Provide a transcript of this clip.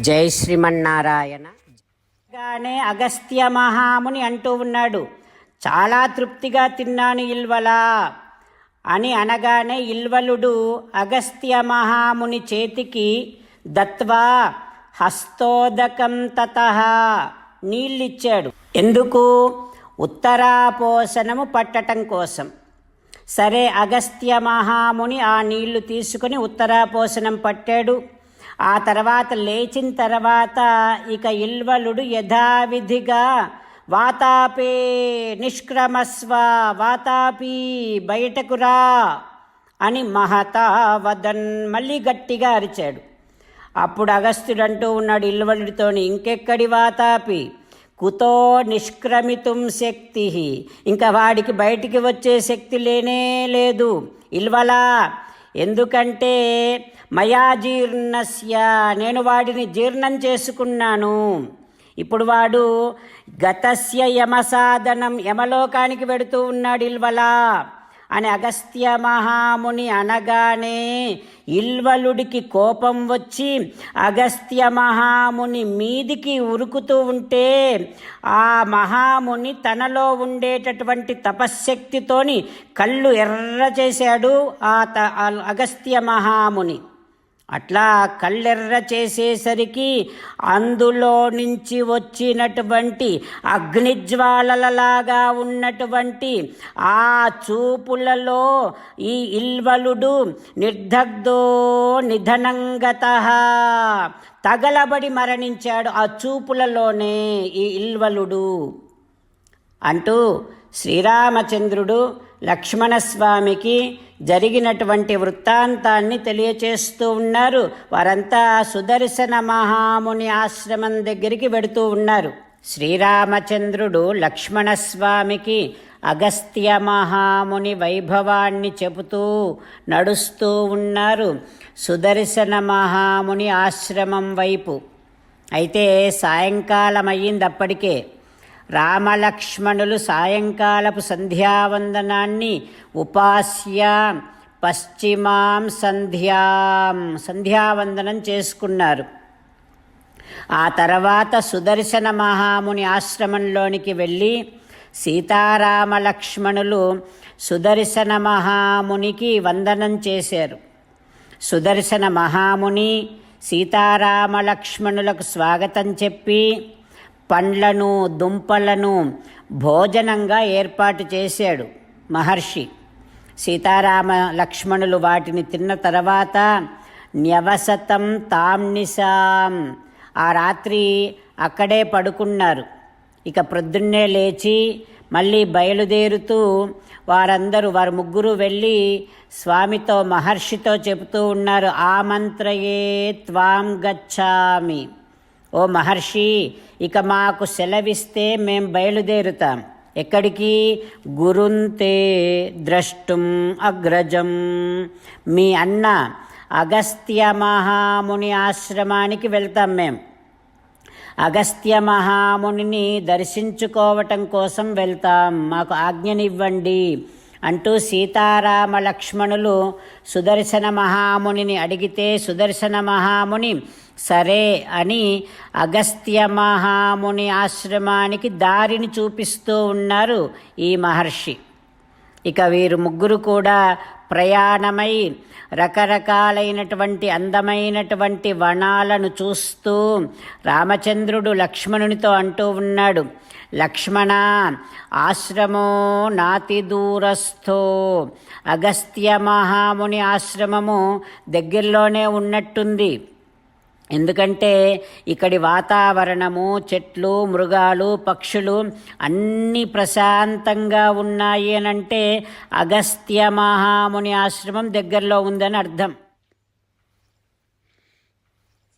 జై శ్రీమన్నారాయణ. గానే అగస్త్య మహాముని అంటూ ఉన్నాడు చాలా తృప్తిగా తిన్నాను ఇల్వలా అని అనగానే ఇల్వలుడు అగస్త్య మహాముని చేతికి దత్వా హస్తోదకం తత నీళ్ళిచ్చాడు. ఎందుకు? ఉత్తరాపోసనము పట్టటం కోసం. సరే అగస్త్య మహాముని ఆ నీళ్ళు తీసుకుని ఉత్తరాపోసనం పట్టాడు. ఆ తర్వాత లేచిన తర్వాత ఇక ఇల్వలుడు యథావిధిగా వాతాపే నిష్క్రమస్వ వాతాపి బయటకురా అని మహతా వదన్ మళ్ళీ గట్టిగా అరిచాడు. అప్పుడు అగస్త్యుడు అంటూ ఉన్నాడు ఇల్వలుడితోని ఇంకెక్కడి వాతాపి? కుతో నిష్క్రమితుం శక్తి ఇంకా వాడికి బయటికి వచ్చే శక్తి లేనే లేదు. ఇల్వలా ఎందుకంటే మయా జీర్ణస్య నేను వాడిని జీర్ణం చేసుకున్నాను. ఇప్పుడు వాడు గతస్య యమసాధనం యమలోకానికి వెడుతూ ఉన్నాడు ఇల్వలా. అని అగస్త్య మహాముని అనగానే ఇల్వలుడికి కోపం వచ్చి అగస్త్య మహాముని మీదికి ఉరుకుతూ ఉంటే ఆ మహాముని తనలో ఉండేటటువంటి తపశ్శక్తితోని కళ్ళు ఎర్ర చేశాడు ఆ త ఆ అగస్త్య మహాముని. అట్లా కళ్ళెర్ర చేసేసరికి అందులో నుంచి వచ్చినటువంటి అగ్నిజ్వాలలలాగా ఉన్నటువంటి ఆ చూపులలో ఈ ఇల్వలుడు నిర్ధగ్ధో నిధనంగత తగలబడి మరణించాడు ఆ చూపులలోనే ఈ ఇల్వలుడు. అంటూ శ్రీరామచంద్రుడు లక్ష్మణస్వామికి జరిగినటువంటి వృత్తాంతాన్ని తెలియచేస్తూ ఉన్నారు. వారంతా సుదర్శన మహాముని ఆశ్రమం దగ్గరికి వెడుతూ ఉన్నారు. శ్రీరామచంద్రుడు లక్ష్మణస్వామికి అగస్త్య మహాముని వైభవాన్ని చెబుతూ నడుస్తూ ఉన్నారు సుదర్శన మహాముని ఆశ్రమం వైపు. అయితే సాయంకాలం అయ్యింది అప్పటికే రామలక్ష్మణులు సాయంకాలపు సంధ్యావందనాన్ని ఉపాస్య పశ్చిమాం సంధ్యాం సంధ్యావందనం చేసుకున్నారు. ఆ తర్వాత సుదర్శన మహాముని ఆశ్రమంలోనికి వెళ్ళి సీతారామలక్ష్మణులు సుదర్శన మహామునికి వందనం చేశారు. సుదర్శన మహాముని సీతారామలక్ష్మణులకు స్వాగతం చెప్పి పండ్లను దుంపలను భోజనంగా ఏర్పాటు చేశాడు మహర్షి. సీతారామ లక్ష్మణులు వాటిని తిన్న తర్వాత న్యవసతం తామ్నిసాం ఆ రాత్రి అక్కడే పడుకున్నారు. ఇక ప్రొద్దున్నే లేచి మళ్ళీ బయలుదేరుతూ వారందరూ వారు ముగ్గురు వెళ్ళి స్వామితో మహర్షితో చెబుతూ ఉన్నారు ఆమంత్రయే త్వాం గచ్చామి ఓ మహర్షి ఇక మాకు సెలవిస్తే మేం బయలుదేరుతాం. ఎక్కడికి? గురుంతే ద్రష్టుం అగ్రజం. మీ అన్న అగస్త్య మహాముని ఆశ్రమానికి వెళ్తాం మేం. అగస్త్య మహామునిని దర్శించుకోవటం కోసం వెళ్తాం. మాకు ఆజ్ఞనివ్వండి అంటూ సీతారామ లక్ష్మణులు సుదర్శన మహామునిని అడిగితే సుదర్శన మహాముని సరే అని అగస్త్య మహాముని ఆశ్రమానికి దారిని చూపిస్తూ ఉన్నారు ఈ మహర్షి. ఇక వీరు ముగ్గురు కూడా ప్రయాణమై రకరకాలైనటువంటి అందమైనటువంటి వనాలను చూస్తూ రామచంద్రుడు లక్ష్మణునితో అంటూ ఉన్నాడు లక్ష్మణ ఆశ్రమో నాతి దూరస్థో. అగస్త్య మహాముని ఆశ్రమము దగ్గరలోనే ఉన్నట్టుంది. ఎందుకంటే ఇక్కడి వాతావరణము చెట్లు మృగాలు పక్షులు అన్నీ ప్రశాంతంగా ఉన్నాయి అంటే అగస్త్య మహాముని ఆశ్రమం దగ్గరలో ఉందని అర్థం.